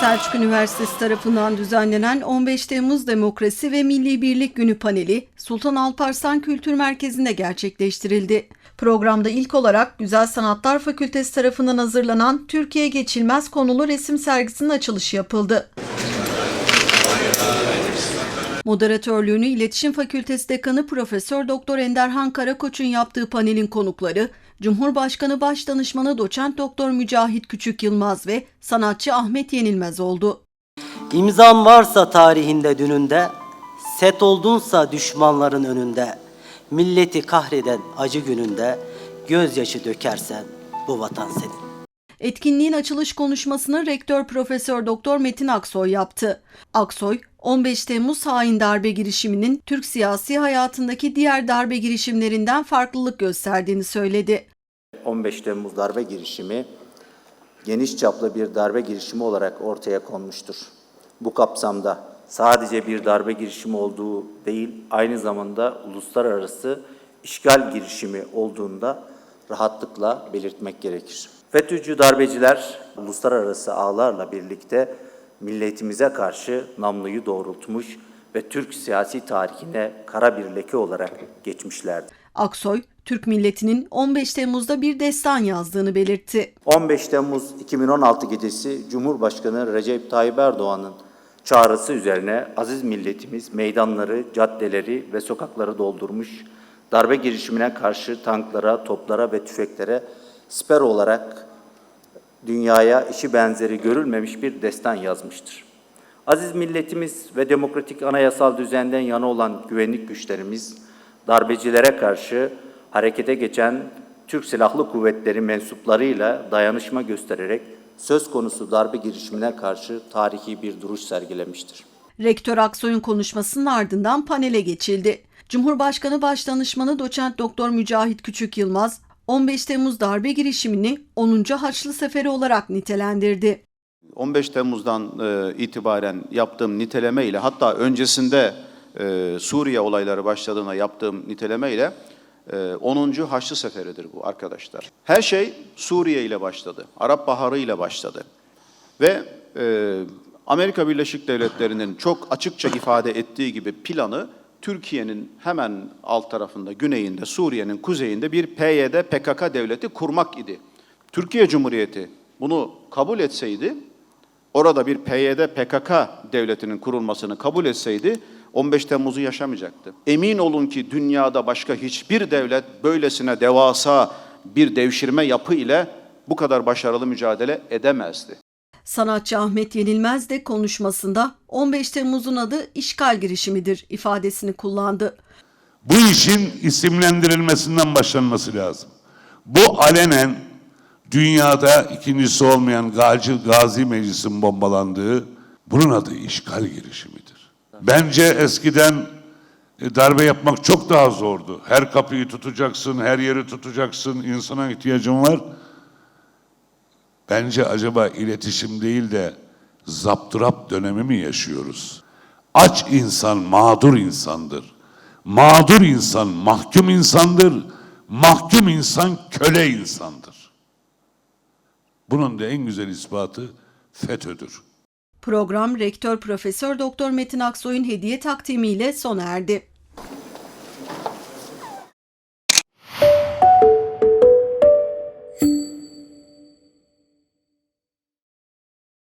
Selçuk Üniversitesi tarafından düzenlenen 15 Temmuz Demokrasi ve Milli Birlik Günü paneli Sultan Alparslan Kültür Merkezi'nde gerçekleştirildi. Programda ilk olarak Güzel Sanatlar Fakültesi tarafından hazırlanan Türkiye Geçilmez konulu resim sergisinin açılışı yapıldı. Moderatörlüğünü İletişim Fakültesi Dekanı Profesör Doktor Enderhan Karakoç'un yaptığı panelin konukları Cumhurbaşkanı Başdanışmanı Doçent Doktor Mücahit Küçük Yılmaz ve sanatçı Ahmet Yenilmez oldu. İmzan varsa tarihinde dününde, set oldunsa düşmanların önünde, milleti kahreden acı gününde, gözyaşı dökersen bu vatan senin. Etkinliğin açılış konuşmasını Rektör Profesör Doktor Metin Aksoy yaptı. Aksoy, 15 Temmuz hain darbe girişiminin Türk siyasi hayatındaki diğer darbe girişimlerinden farklılık gösterdiğini söyledi. 15 Temmuz darbe girişimi geniş çaplı bir darbe girişimi olarak ortaya konmuştur. Bu kapsamda sadece bir darbe girişimi olduğu değil, aynı zamanda uluslararası işgal girişimi olduğunda rahatlıkla belirtmek gerekir. FETÖ'cü darbeciler uluslararası ağlarla birlikte milletimize karşı namluyu doğrultmuş ve Türk siyasi tarihine kara bir leke olarak geçmişlerdir. Aksoy, Türk milletinin 15 Temmuz'da bir destan yazdığını belirtti. 15 Temmuz 2016 gecesi Cumhurbaşkanı Recep Tayyip Erdoğan'ın çağrısı üzerine aziz milletimiz meydanları, caddeleri ve sokakları doldurmuş, darbe girişimine karşı tanklara, toplara ve tüfeklere siper olarak dünyaya işi benzeri görülmemiş bir destan yazmıştır. Aziz milletimiz ve demokratik anayasal düzenden yana olan güvenlik güçlerimiz, darbecilere karşı harekete geçen Türk Silahlı Kuvvetleri mensuplarıyla dayanışma göstererek söz konusu darbe girişimine karşı tarihi bir duruş sergilemiştir. Rektör Aksoy'un konuşmasının ardından panele geçildi. Cumhurbaşkanı Başdanışmanı Doçent Doktor Mücahit Küçük Yılmaz, 15 Temmuz darbe girişimini 10. Haçlı Seferi olarak nitelendirdi. 15 Temmuz'dan e, itibaren yaptığım niteleme ile hatta öncesinde e, Suriye olayları başladığına yaptığım niteleme ile e, 10. Haçlı Seferidir bu arkadaşlar. Her şey Suriye ile başladı. Arap Baharı ile başladı. Ve e, Amerika Birleşik Devletleri'nin çok açıkça ifade ettiği gibi planı Türkiye'nin hemen alt tarafında, güneyinde, Suriye'nin kuzeyinde bir PYD PKK devleti kurmak idi. Türkiye Cumhuriyeti bunu kabul etseydi, orada bir PYD PKK devletinin kurulmasını kabul etseydi 15 Temmuz'u yaşamayacaktı. Emin olun ki dünyada başka hiçbir devlet böylesine devasa bir devşirme yapı ile bu kadar başarılı mücadele edemezdi. Sanatçı Ahmet Yenilmez de konuşmasında 15 Temmuz'un adı işgal girişimidir ifadesini kullandı. Bu işin isimlendirilmesinden başlanması lazım. Bu alenen dünyada ikincisi olmayan Gazi, Gazi Meclis'in bombalandığı bunun adı işgal girişimidir. Bence eskiden e, darbe yapmak çok daha zordu. Her kapıyı tutacaksın, her yeri tutacaksın, insana ihtiyacın var. Bence acaba iletişim değil de zapturapt dönemi mi yaşıyoruz? Aç insan mağdur insandır. Mağdur insan mahkum insandır. Mahkum insan köle insandır. Bunun da en güzel ispatı FETÖ'dür. Program Rektör Profesör Doktor Metin Aksoy'un hediye takdimiyle sona erdi.